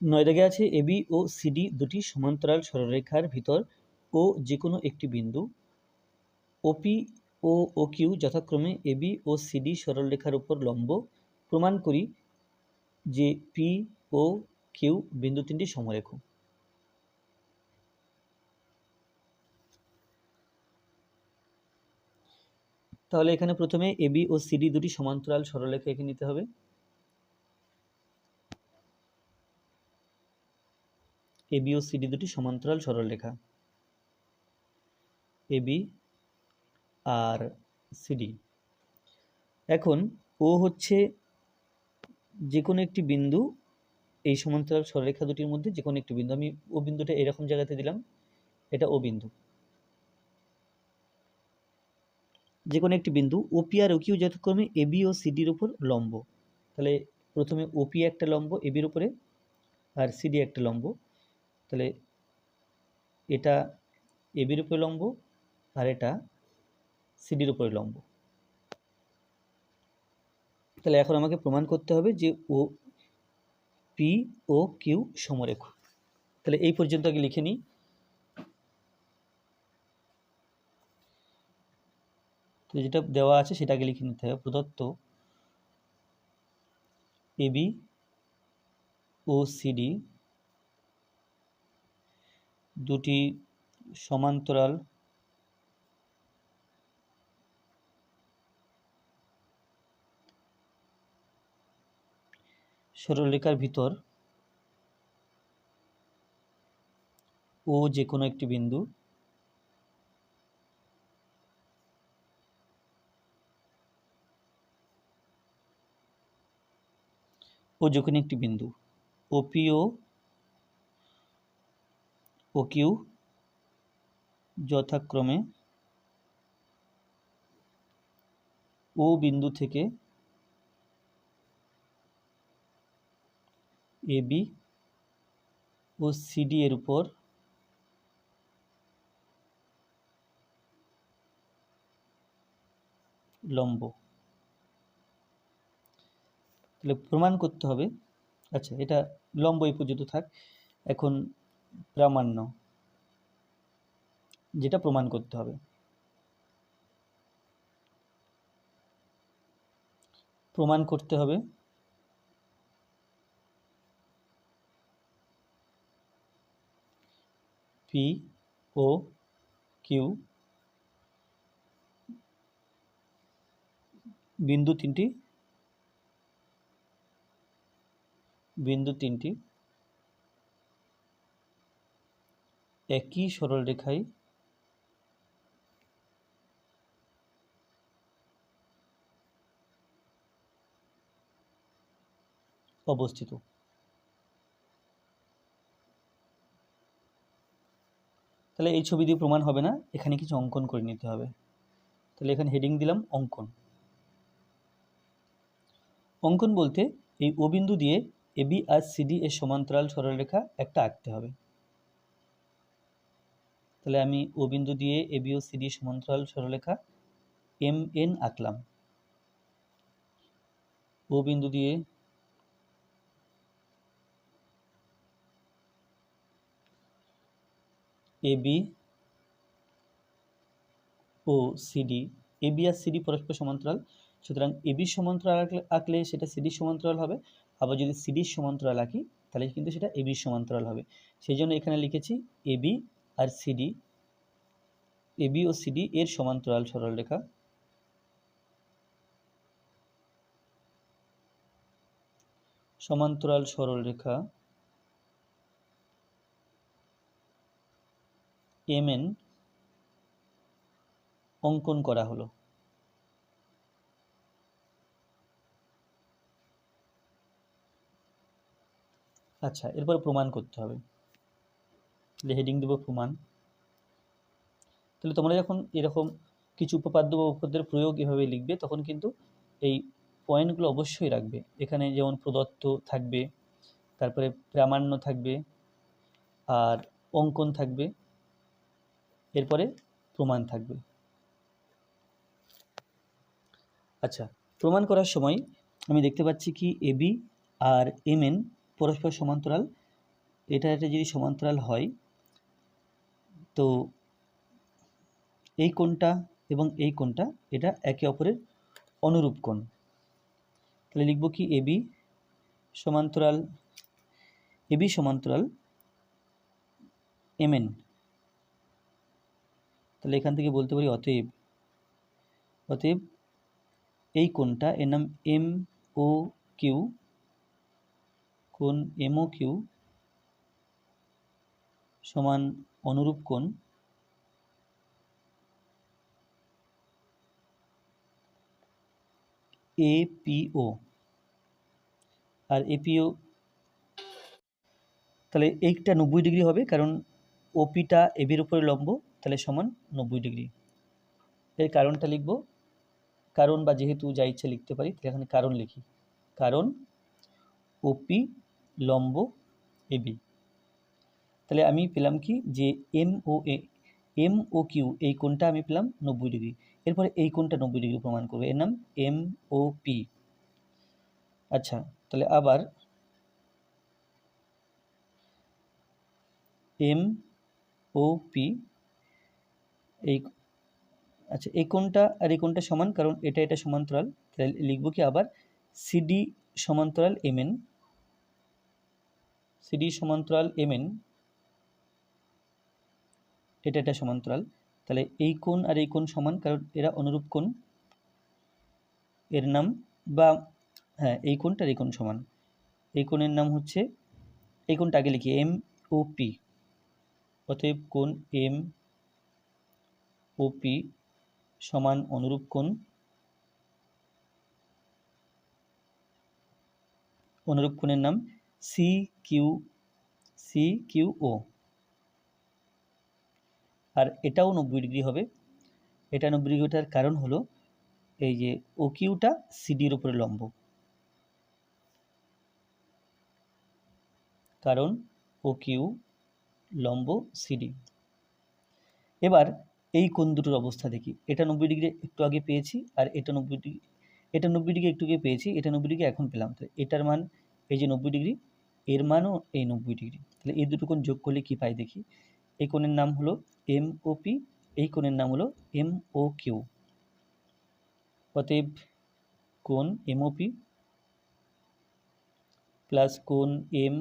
নয় দাগে আছে এবি ও সিডি দুটি সমান্তরাল সরলরেখার ভিতর ও যে কোনো একটি বিন্দু। ওপি ও ও কিউ যথাক্রমে এবি ও সিডি সরলরেখার উপর লম্ব। প্রমাণ করি যে পি ও কিউ বিন্দু তিনটি সমরেখ। তাহলে এখানে প্রথমে এবি ও সিডি দুটি সমান্তরাল সরলরেখা এঁকে নিতে হবে। এবি ও সিডি দুটি সমান্তরাল সরলরেখা এবি আর সিডি এখন ও হচ্ছে যে কোনো একটি বিন্দু এই সমান্তরাল সরলরেখা দুটির মধ্যে যে কোনো একটি বিন্দু। আমি ও বিন্দুটা এরকম জায়গাতে দিলাম, এটা ও বিন্দু। যে কোনো একটি বিন্দু ওপি আর ওকিউ যথাক্রমে এবি ও সিডির উপর লম্ব। তাহলে প্রথমে ওপি একটা লম্ব এবির উপরে, আর সিডি একটা লম্ব। তাহলে এটা এবির উপরে লম্ব আর এটা সিডির উপরে লম্ব। তাহলে এখন আমাকে প্রমাণ করতে হবে যে ও পি ও কিউ সমরেখ। তাহলে এই পর্যন্ত আগে লিখে নিই। তো যেটা দেওয়া আছে সেটা আগে লিখে নিতে হবে। প্রদত্ত এবি ও সিডি দুটি সমান্তরাল সরলরেখার ভিতর ও যে কোনো একটি বিন্দু ও যে কোনো একটি বিন্দু ওপিও ও কিউ যথাক্রমে ও বিন্দু থেকে এবি ও সিডি এর উপর লম্ব। তাহলে প্রমাণ করতে হবে। আচ্ছা এটা লম্ব এই পর্যন্ত থাক। এখন প্রামাণ্য, যেটা প্রমাণ করতে হবে। প্রমাণ করতে হবে পি ও কিউ বিন্দু তিনটি বিন্দু তিনটি একই সরলরেখায় অবস্থিত। তাহলে এই ছবি দিয়ে প্রমাণ হবে না, এখানে কিছু অঙ্কন করে নিতে হবে। তাহলে এখানে হেডিং দিলাম অঙ্কন। অঙ্কন বলতে এই ও বিন্দু দিয়ে এবি আর সিডি এর সমান্তরাল সরলরেখা একটা আঁকতে হবে। তাহলে আমি ও বিন্দু দিয়ে এবি ও সিডি সমান্তরাল সরলরেখা এম এন আঁকলাম। ও বিন্দু দিয়ে এবি ও সিডি এবি আর সিডি পরস্পর সমান্তরাল। সুতরাং এবি সমান্তরাল আঁকলে সেটা সিডির সমান্তরাল হবে। আবার যদি সিডির সমান্তরাল আঁকি, তাহলে কিন্তু সেটা এবির সমান্তরাল হবে। সেই জন্য এখানে লিখেছি এবি আর সিডি এবি ও সিডি এর সমান্তরাল সরলরেখা সমান্তরাল সরলরেখা এমএন অঙ্কন করা হলো। আচ্ছা এরপরে প্রমাণ করতে হবে। হেডিং দেবো প্রমাণ। তাহলে তোমরা যখন এরকম কিছু উপপাদ্য বা উপপাদ্যের প্রয়োগ এভাবে লিখবে, তখন কিন্তু এই পয়েন্টগুলো অবশ্যই রাখবে। এখানে যেমন প্রদত্ত থাকবে, তারপরে প্রামাণ্য থাকবে, আর অঙ্কন থাকবে, এরপরে প্রমাণ থাকবে। আচ্ছা প্রমাণ করার সময় আমি দেখতে পাচ্ছি কি এবি আর এমএন পরস্পর সমান্তরাল। এটা একটা যদি সমান্তরাল হয় তো এই কোণটা এবং এই কোণটা, এটা একে অপরের অনুরূপ কোণ। তাহলে লিখব কি এবি সমান্তরাল এবি সমান্তরাল এমএন তাহলে এখান থেকে বলতে পারি অতএব অতএব এই কোণটা, এর নাম এম ও কিউ, কোণ এম ও কিউ সমান অনুরূপ কোণ এপিও আর এপিও তাহলে এইটা নব্বই ডিগ্রি হবে কারণ ওপিটা এবির উপরে লম্ব, তাহলে সমান নব্বই ডিগ্রি। এর কারণটা লিখব। কারণ বা যেহেতু যা ইচ্ছে লিখতে পারি, তাহলে এখানে কারণ লিখি। কারণ ওপি লম্ব এবি তাহলে আমি পেলাম কি যে M O A M O Q এই কোণটা আমি পেলাম নব্বই ডিগ্রি। এরপরে এই কোণটা নব্বই ডিগ্রি প্রমাণ করবে। এর নাম এম ও পি আচ্ছা তাহলে আবার এম ও পি এই আচ্ছা এই কোণটা আর এই কোণটা সমান, কারণ এটা এটা সমান্তরাল। তাহলে লিখব কি আবার সিডি সমান্তরাল এমএন সিডি সমান্তরাল এমএন এটা এটা সমান্তরাল। তাহলে এই কোণ আর এই কোণ সমান, কারণ এরা অনুরূপ কোণ। এর নাম বা হ্যাঁ এই কোণটা আর এই কোণ সমান। এই কোণের নাম হচ্ছে, এই কোণটা আগে লিখি এম ও পি অতএব কোণ এম ও পি সমান অনুরূপ কোণ। অনুরূপ কোণের নাম C Q C Q O আর এটাও নব্বই ডিগ্রি হবে। এটা নব্বই ডিগ্রিটার কারণ হলো এই যে ও কিউটা সিডির উপরে লম্ব। কারণ ও কিউ লম্ব সিডি এবার এই কোন দুটোর অবস্থা দেখি। এটা নব্বই ডিগ্রি একটু আগে পেয়েছি আর এটা নব্বই ডিগ্রি, এটা নব্বই ডিগ্রি একটু আগে পেয়েছি, এটা নব্বই ডিগ্রি এখন পেলাম। তো এটার মান এই যে নব্বই ডিগ্রি, এর মানও এই নব্বই ডিগ্রি। তাহলে এই দুটো কোণ যোগ করলে কী পাই দেখি? এই কোণের নাম হলো এম ও পি এই কোণের নাম হলো এম ও কিউ অতএব কোণ এম ও পি প্লাস কোণ এম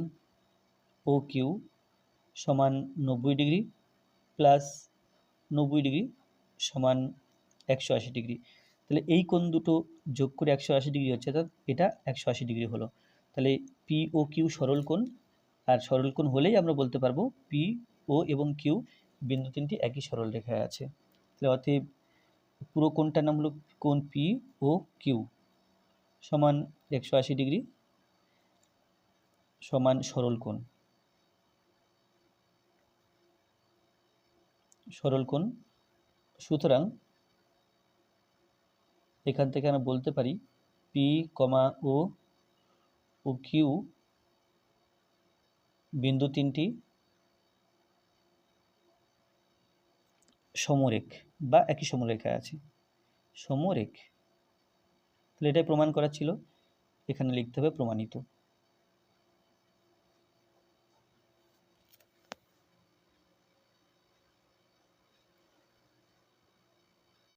ও কিউ সমান নব্বই ডিগ্রি প্লাস নব্বই ডিগ্রি সমান একশো আশি ডিগ্রি। তাহলে এই কোণ দুটো যোগ করে একশো আশি ডিগ্রি হচ্ছে, অর্থাৎ এটা একশো আশি ডিগ্রি হলো। তাহলে পি ও কিউ সরল কোণ, আর সরল কোণ হলেই আমরা বলতে পারব পি ও এবং কিউ বিন্দু তিনটি একই সরল রেখায় আছে। তাহলে অতএব পুরো কোণটার নাম হলো কোণ পি ও কিউ সমান একশো আশি ডিগ্রি সমান সরল কোণ। সরল কোণ। সুতরাং এখান থেকে আমরা বলতে পারি পি কমা ও ও কিউ বিন্দু তিনটি সমরেখ বা একই সমরেখায় আছে। সমরেখ, তাহলে এটাই প্রমাণ করা ছিল। এখানে লিখতে হবে প্রমাণিত।